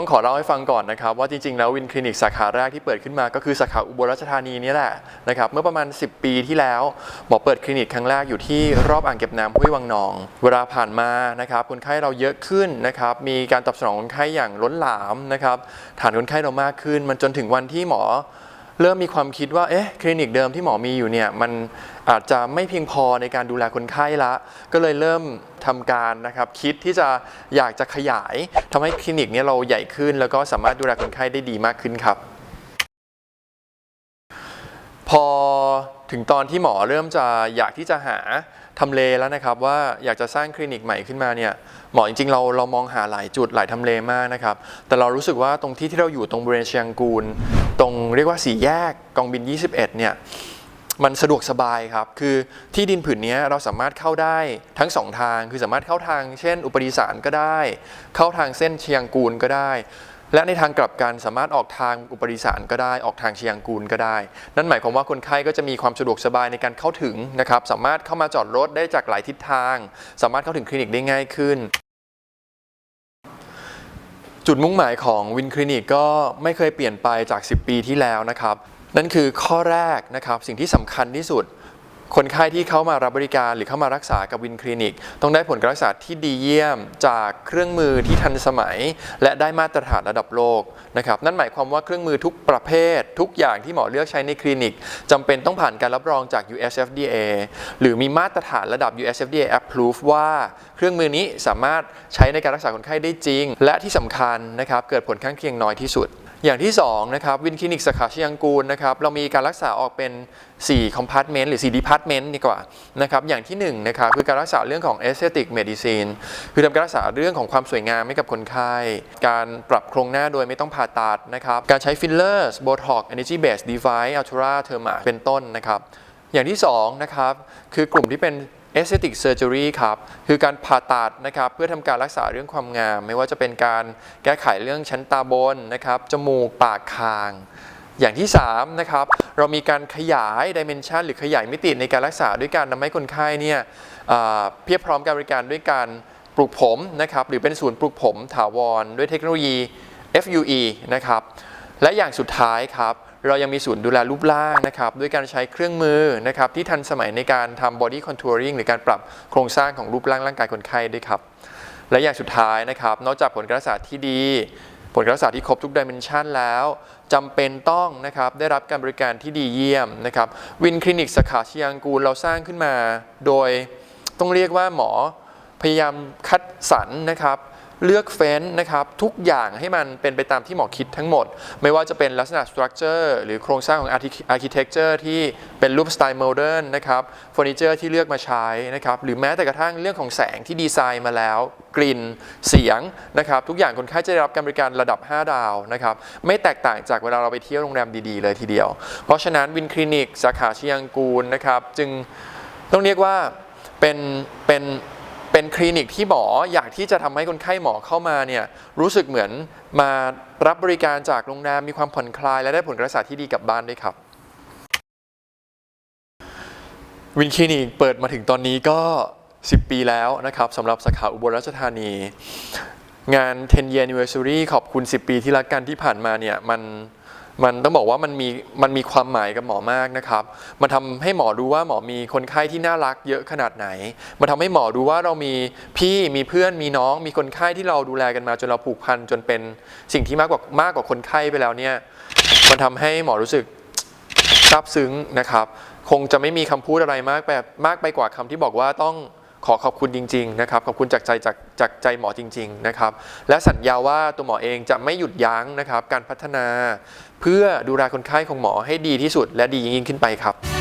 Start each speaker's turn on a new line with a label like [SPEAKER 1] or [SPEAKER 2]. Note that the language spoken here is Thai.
[SPEAKER 1] ต้องขอเล่าให้ฟังก่อนนะครับ ว่าจริงๆแล้ววินคลินิกสาขาแรกที่เปิดขึ้นมาก็คือสาขาอุบลราชธานีนี่แหละนะครับเมื่อประมาณ 10 ปีที่แล้วหมอเปิดคลินิกครั้งแรกอยู่ที่รอบอ่างเก็บน้ำห้วยวังนอง เวลาผ่านมานะครับคนไข้เราเยอะขึ้นนะครับมีการตอบสนองคนไข้อย่างล้นหลามนะครับฐานคนไข้เรามากขึ้น มันจนถึงวันที่หมอ เริ่มมีความคิดว่าเอ๊ะคลินิกเดิมที่หมอมีอยู่เนี่ยมันอาจจะไม่เพียงพอในการดูแลคนไข้ละ ก็เลยเริ่มทำการนะครับคิดที่จะอยากจะขยายทำให้คลินิกเนี่ยเราใหญ่ขึ้น แล้วก็สามารถดูแลคนไข้ได้ดีมากขึ้นครับ พอถึงตอนที่หมอเริ่มจะอยากที่จะหาทำเลแล้วนะครับว่าอยากจะสร้างคลินิกใหม่ขึ้นมาเนี่ยหมอจริงๆเราเรามองหาหลายจุดหลายทำเลมากนะครับแต่เรารู้สึกว่าตรงที่ที่เราอยู่ตรงบริเวณเชียงกูล เรียกว่าสี่แยกกองบิน 21 เนี่ยมันสะดวกสบายครับ คือที่ดินผืนนี้เราสามารถเข้าได้ทั้งสองทาง คือสามารถเข้าทางเช่น อุปริสารก็ได้ เข้าทางเส้นเชียงกูลก็ได้ และในทางกลับกันสามารถออกทางอุปริสารก็ได้ ออกทางเชียงกูลก็ได้ นั่นหมายความว่าคนไข้ก็จะมีความสะดวกสบายในการเข้าถึงนะครับ สามารถเข้ามาจอดรถได้จากหลายทิศทาง สามารถเข้าถึงคลินิกได้ง่ายขึ้น จุดมุ่งหมายของวินคลินิกก็ไม่เคยเปลี่ยนไปจาก 10 ปีที่แล้วนะครับ นั่นคือข้อแรกนะครับ สิ่งที่สำคัญที่สุด คนไข้ที่เข้ามารับบริการหรือเข้ามารักษากับวินคลินิก ต้องได้ผลการรักษาที่ดีเยี่ยมจากเครื่องมือที่ทันสมัย และได้มาตรฐานระดับโลกนะครับนั่นหมายความว่าเครื่องมือทุกประเภท ทุกอย่างที่หมอเลือกใช้ในคลินิกจำเป็นต้องผ่านการรับรองจาก US FDA หรือมีมาตรฐานระดับ US FDA approve ว่าเครื่องมือนี้สามารถใช้ในการรักษาคนไข้ได้จริง และที่สำคัญนะครับเกิดผลข้างเคียงน้อยที่สุด อย่างที่2นะครับวินคลินิกสาขาเชียงกูลนะครับเรามีการรักษาออกเป็น 4 compartment หรือ 4 department ดีกว่านะครับอย่างที่1นะครับคือการรักษาเรื่องของ aesthetic medicine คือทำการรักษาเรื่องของความสวยงามให้กับคนไข้ การปรับโครงหน้าโดยไม่ต้องผ่าตัดนะครับการใช้ fillers botox energy based device ultra therma เป็นต้นนะครับอย่างที่2นะครับคือกลุ่มที่เป็น aesthetic surgery ครับ คือการผ่าตัดนะครับเพื่อทำการรักษาเรื่องความงาม ไม่ว่าจะเป็นการแก้ไขเรื่องชั้นตาบนนะครับจมูกปากคาง อย่างที่3นะครับเรามีการขยายดิเมนชันหรือขยายมิติในการรักษาด้วยการทำให้คนไข้เนี่ยเพียบพร้อมการบริการด้วยการปลูกผมนะครับหรือเป็นศูนย์ปลูกผมถาวร ด้วยเทคโนโลยี FUE นะครับและอย่างสุดท้ายครับ เรายังมีศูนย์ดูแลรูปร่างนะครับด้วยการใช้เครื่องมือนะครับที่ทันสมัยในการทำ body contouring หรือการปรับโครงสร้างของรูปร่างร่างกายคนไข้ด้วยครับและอย่างสุดท้ายนะครับ นอกจากผลการรักษาที่ดี ผลการรักษาที่ครบทุกดิเมนชันแล้วจำเป็นต้องนะครับได้รับการบริการที่ดีเยี่ยมนะครับวินคลินิกสาขาเชียงกูลเราสร้างขึ้นมา โดยต้องเรียกว่าหมอพยายามคัดสรรนะครับ เลือกเฟ้นนะครับทุกอย่างให้มันเป็นไปตามที่หมอคิดทั้งหมด ไม่ว่าจะเป็นลักษณะสตรัคเจอร์หรือโครงสร้างของอาร์เคเต็กเจอร์ที่เป็นรูปสไตล์โมเดิร์นนะครับเฟอร์นิเจอร์ที่เลือกมาใช้นะครับหรือแม้แต่กระทั่งเรื่องของแสงที่ดีไซน์มาแล้วกลิ่นเสียงนะครับทุกอย่างคนไข้จะได้รับการบริการระดับ 5 ดาวนะครับไม่แตกต่างจากเวลาเราไปเที่ยวโรงแรมดีๆเลยทีเดียว เพราะฉะนั้นวินคลินิกสาขาเชียงกูลนะครับจึงต้องเรียกว่าเป็นเป็น เป็นคลินิกที่หมออยากที่จะทำให้คนไข้หมอเข้ามาเนี่ยรู้สึกเหมือนมารับบริการจากโรงแรมมีความผ่อนคลาย และได้ผลกรรักษาที่ดีกลับบ้านด้วยครับ วินคลินิกเปิดมาถึงตอนนี้ก็ 10 ปีแล้วนะครับสำหรับสาขาอุบลราชธานี งาน 10 year anniversary ขอบคุณ 10 ปีที่รักกันที่ผ่านมาเนี่ยมัน มันต้องบอกว่ามันมีมันมีความหมายกับหมอมากนะครับ มันทำให้หมอรู้ว่าหมอมีคนไข้ที่น่ารักเยอะขนาดไหน มันทำให้หมอรู้ว่าเรามีพี่มีเพื่อนมีน้อง มีคนไข้ที่เราดูแลกันมาจนเราผูกพันจนเป็นสิ่งที่มากกว่ามากกว่าคนไข้ไปแล้วเนี่ย มันทำให้หมอรู้สึกซาบซึ้งนะครับ คงจะไม่มีคำพูดอะไรมากแบบมากไปกว่าคำที่บอกว่าต้อง ขอขอบคุณจริงๆนะครับขอบคุณจากใจจากจากใจหมอจริงๆนะครับและสัญญาว่าตัวหมอเองจะไม่หยุดยั้งนะครับการพัฒนา เพื่อดูแลคนไข้ของหมอให้ดีที่สุด และดียิ่งขึ้นไปครับ